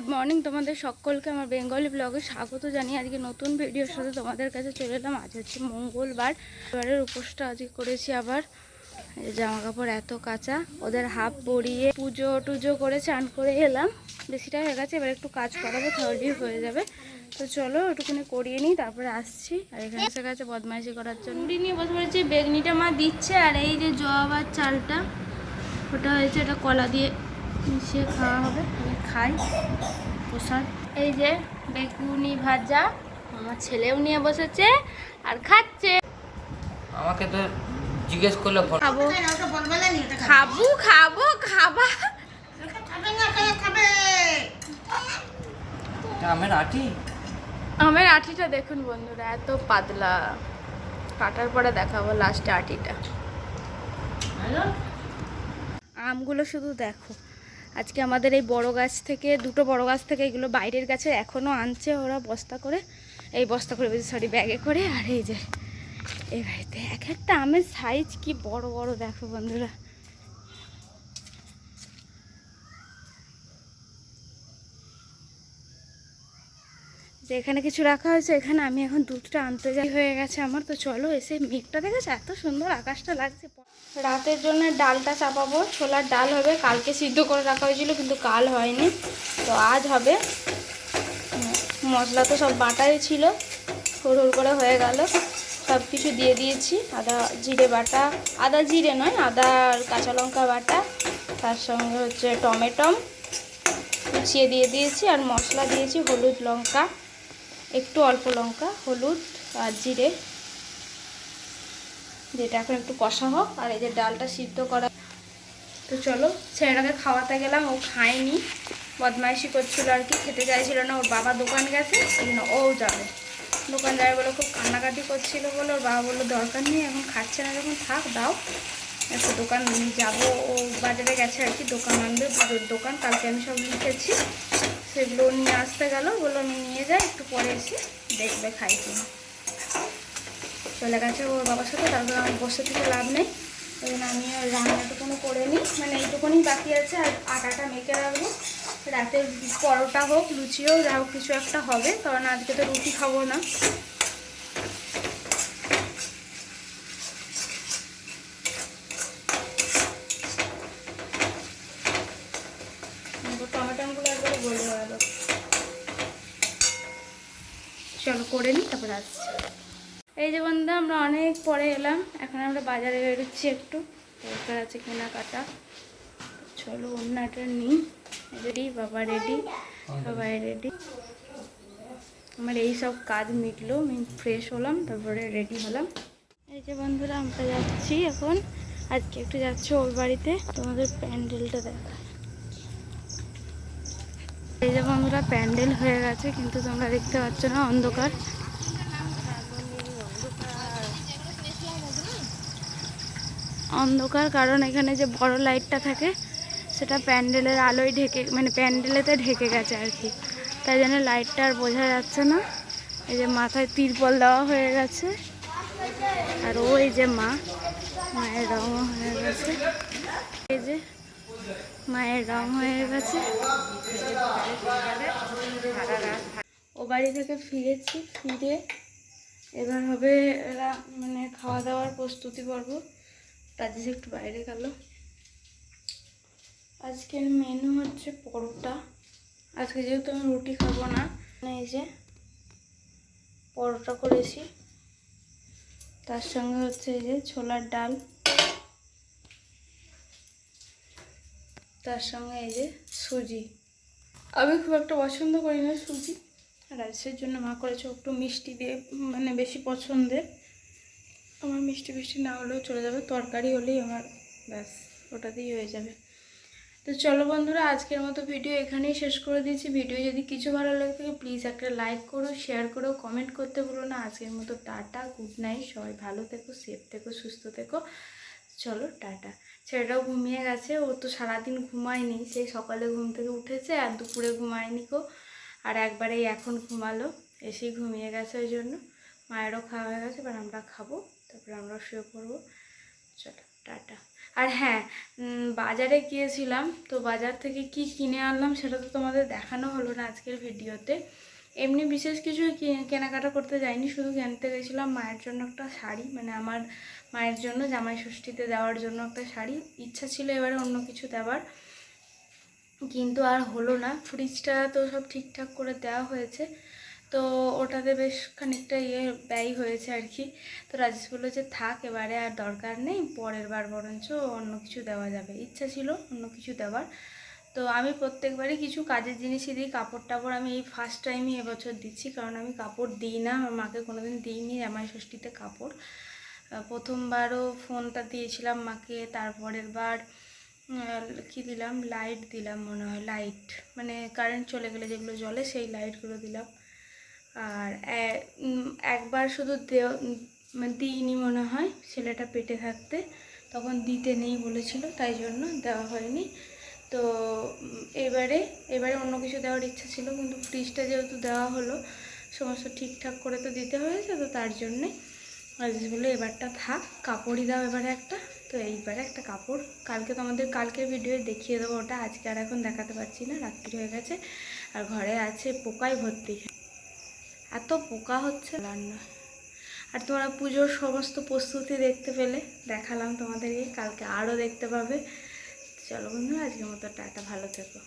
Good morning তোমাদের সকলকে, আমার বেঙ্গলি ব্লগে স্বাগত জানিয়ে আজকে নতুন ভিডিওর সাথে তোমাদের কাছে চলে এলাম। আজ হচ্ছে মঙ্গলবার এবারের উপোসটা আজকে করেছি আবার। জামা কাপড় এত কাঁচা, ওদের হাফ বড়িয়ে পুজো টুজো করে চান করে এলাম। বেশিটা হয়ে গেছে, এবার একটু কাজ করাবো তাহলেই হয়ে যাবে। তো চলো একটুখানি করিয়ে নিই, তারপরে আসছি। আর এখানে এসে গেছে বদমাইশি করার জন্য। মুড়ি নিয়ে বসে পড়েছি, বেগনিটা মা দিচ্ছে, আর এই যে জব আর চালটা, ওটা হয়েছে, এটা কলা দিয়ে মিশিয়ে খাওয়া হবে। আমি খাই। প্রসাদ। এই যে বেগুনি ভাজা আমার ছেলেও নিয়ে বসেছে আর খাচ্ছে। আমাকে তো জিজ্ঞেস করলে খাব। খাব। খাব খাবা আমের আটি আমের আটিটা দেখুন বন্ধুরা এত পাতলা। কাটার পরে দেখাবো লাস্টে আটিটা আমগুলো শুধু দেখো। আজকে আমাদের এই বড় গাছ থেকে, দুটো বড় গাছ থেকে এগুলো বাইরের গাছে এখনও আনছে ওরা বস্তা করে। এই বস্তা করে সরি ব্যাগে করে। আর এই যে এ বাড়িতে। এক একটা আমের সাইজ কি বড় বড় দেখো বন্ধুরা। যে এখানে কিছু রাখা হয়েছে, এখানে আমি এখন দুধটা আনতে যাই। হয়ে গেছে আমার। তো চলো এসে মেঘটা দেখেছে এত সুন্দর আকাশটা লাগছে। রাতের জন্য ডালটা চাপাবো। ছোলার ডাল হবে, কালকে সিদ্ধ করে রাখা হয়েছিল, কিন্তু কাল হয়নি। তো আজ হবে। মশলা তো সব বাটাই ছিল। হুড় করে হয়ে গেল। সব কিছু দিয়ে দিয়েছি। আদা জিরে বাটা। আদা জিরে নয়, আদা কাঁচা লঙ্কা বাটা। তার সঙ্গে হচ্ছে টমেটম। কুচিয়ে দিয়ে দিয়েছি আর মশলা দিয়েছি হলুদ লঙ্কা। একটু অল্প লঙ্কা, হলুদ আর জিরে, যেটা এখন একটু কষা হোক আর এই যে ডালটা সিদ্ধ করা। তো চলো, ছেলেটাকে খাওয়াতে গেলাম, ও খায়নি। বদমাইশি করছিল আর কি, খেতে চাইছিল না। ওর বাবা দোকান গেছে সেই ও যাবে। দোকান যাবে বলে খুব কান্নাকাটি করছিল বলে, ওর বাবা বলল, দরকার নেই, এখন খাচ্ছে না, যখন থাক, দাও। একটা দোকান যাব, ও বাজারে গেছে আর কি, দোকান আনবে দোকান, কালকে আমি সব লিখেছি। সেগুলো নিয়ে আসতে গেল, বলল আমি নিয়ে যাই একটু পরে এসে দেখবে, খাই কিনা চলে গেছে ওর বাবার সাথে, তারপরে আমার বসে থেকে লাভ নেই। ওই জন্য আমি রান্নাটুকুনো করে নিই। মানে এইটুকুনি বাকি আছে, আর আটাটা মেখে রাখব। রাতের পরোটা হোক, লুচি হোক, যা হোক, কিছু একটা হবে, কারণ আজকে তো রুটি খাব না টমেটোগুলো একবারে গলে গেল চলো করে নিই, তারপর আসছি। এই যে বন্ধু আমরা অনেক পরে এলাম। এখন আমরা বাজারে বেরোচ্ছি একটু। দরকার আছে কেনাকাটা। চলো অন্যটা নিই। রেডি বাবা রেডি সবাই রেডি আমার এই সব কাজ মিটলো। আমি ফ্রেশ হলাম, তারপরে রেডি হলাম। এই যে বন্ধুরা, আমরা যাচ্ছি এখন। আজকে একটু যাচ্ছি ওর বাড়িতে। তোমাদের প্যান্ডেলটা দেখা এই যে বন্ধুরা, প্যান্ডেল হয়ে গেছে, কিন্তু তোমরা দেখতে পাচ্ছ না, অন্ধকার। অন্ধকার কারণ এখানে যে বড় লাইটটা থাকে, সেটা প্যান্ডেলের আলোয় ঢেকে মানে প্যান্ডেলেতে ঢেকে গেছে আর কি। তাই জন্য লাইটটা আর বোঝা যাচ্ছে না। এই যে মাথায় তিরপল দেওয়া হয়ে গেছে। আর ওই যে মা, মায়ের রঙও হয়ে গেছে। এই যে মায়ের রং হয়ে গেছে। ও বাড়ি থেকে ফিরেছি, ফিরে এবার হবে এরা মানে খাওয়া দাওয়ার প্রস্তুতি পর্ব। রাজেশ একটু বাইরে গেল। আজকের মেনু হচ্ছে পরোটা। আজকে যেহেতু আমি রুটি খাব না মানে এই যে পরোটা করেছি। তার সঙ্গে হচ্ছে এই যে ছোলার ডাল। তার সঙ্গে এই যে সুজি। আমি খুব একটা পছন্দ করি না সুজি। রাজেশের জন্য মা করেছে একটু মিষ্টি দিয়ে মানে বেশি পছন্দের। আমার মিষ্টি মিষ্টি না হলেও চলে যাবে, তরকারি হলেই আমার ব্যাস, ওটাতেই হয়ে যাবে। তো চলো বন্ধুরা, আজকের মতো ভিডিও এখানেই শেষ করে দিয়েছি। ভিডিও যদি কিছু ভালো লাগে থাকে প্লিজ একটা লাইক করো শেয়ার করো কমেন্ট করতে ভুলো না। আজকের মতো টাটা গুড নাইট সবাই ভালো থেকো সেফ থেকো, সুস্থ থেকো। চলো, টাটা। ছেলেটাও ঘুমিয়ে গেছে, ও তো সারাদিন ঘুমায়নি, সেই সকালে ঘুম থেকে উঠেছে আর দুপুরে ঘুমায়নি কো আর একবারে এখন ঘুমালো, এসেই ঘুমিয়ে গেছে ওই জন্য। মায়েরও খাওয়া হয়ে গেছে, এবার আমরা খাব, তারপরে আমরা শুয়ে পড়ব। চলো, টাটা। আর হ্যাঁ বাজারে গিয়েছিলাম, তো বাজার থেকে কি কিনে আনলাম সেটা তো তোমাদের দেখানো হলো না আজকের ভিডিওতে। এমনি বিশেষ কিছু কেনাকাটা করতে যাইনি, শুধু কিনতে গেছিলাম মায়ের জন্য একটা শাড়ি মানে আমার মায়ের জন্য জামাই ষষ্ঠীতে দেওয়ার জন্য একটা শাড়ি। ইচ্ছা ছিল এবারে অন্য কিছু দেওয়ার, কিন্তু আর হলো না। ফ্রিজটা তো সব ঠিকঠাক করে দেওয়া হয়েছে, তো ওটাতে বেশ খানিকটা ইয়ে ব্যয় হয়েছে আর কি। তো রাজেশ বলল যে থাক, এবারে আর দরকার নেই, পরের বার বরঞ্চ অন্য কিছু দেওয়া যাবে। ইচ্ছা ছিল অন্য কিছু দেওয়ার তো আমি প্রত্যেকবারই কিছু কাজের জিনিসই দিই। কাপড় টাপড় আমি এই ফার্স্ট টাইমই এবছর দিচ্ছি, কারণ আমি কাপড় দিই না। আমার মাকে কোনোদিন দিইনি জামাই ষষ্ঠীতে কাপড়। প্রথমবারও ফোনটা দিয়েছিলাম মাকে, তারপরের বার কি দিলাম? লাইট দিলাম মনে হয় লাইট মানে কারেন্ট চলে গেলে যেগুলো জ্বলে সেই লাইটগুলো দিলাম। আর একবার শুধু দিইনি মনে হয়, ছেলেটা পেটে থাকতে। তখন দিতে নেই বলেছিল, তাই জন্য দেওয়া হয়নি। তো এবারে এবারে অন্য কিছু দেওয়ার ইচ্ছা ছিল, কিন্তু ফ্রিজটা যেহেতু দেওয়া হলো, সমস্ত ঠিকঠাক করে তো দিতে হয়েছে, তো তার জন্যে রাজেশ বলল এবারটা থাক, কাপড়ই দাও এবারে একটা, তো এইবারে একটা কাপড়। কালকে তোমাদের, কালকের ভিডিও দেখিয়ে দেবো ওটা, আজকে আর এখন দেখাতে পারছি না, রাত্রি হয়ে গেছে, আর ঘরে আছে পোকায় ভর্তি। এত পোকা হচ্ছে রান্না। আর তোমরা পুজোর সমস্ত প্রস্তুতি দেখতে পেলে, দেখালাম তোমাদেরকে, কালকে আরও দেখতে পাবে। চলো বন্ধুরা আজকের মতো টাটা ভালো থেকো।